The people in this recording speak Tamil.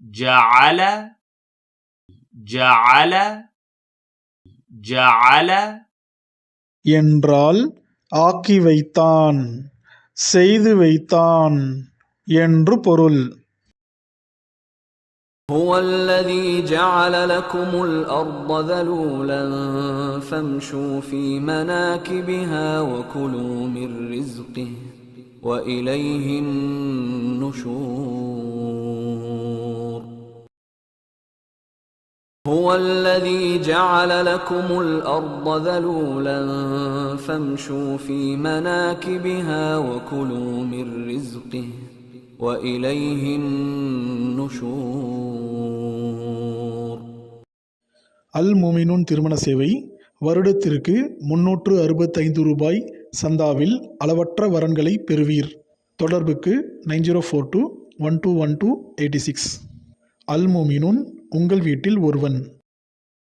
جعل جعل جعل என்றால் ஆக்கி வைத்தான் செய்து வைத்தான் என்று பொருள் هو الذي جعل لكم الأرض ذلولا فامشوا في مناكبها وكلوا من رزقه وإليه النشور هو الذي جعل لكم الأرض ذلولا فامشوا في مناكبها وكلوا من رزقه وإليه النشور அல் முமினுன் திருமண சேவை வருடத்திற்கு முன்னூற்று அறுபத்தைந்து ரூபாய் சந்தாவில் அளவற்ற வரன்களை பெறுவீர் தொடர்புக்கு nine zero four two one two one two eighty six அல் முமினுன் உங்கள் வீட்டில் ஒருவன்.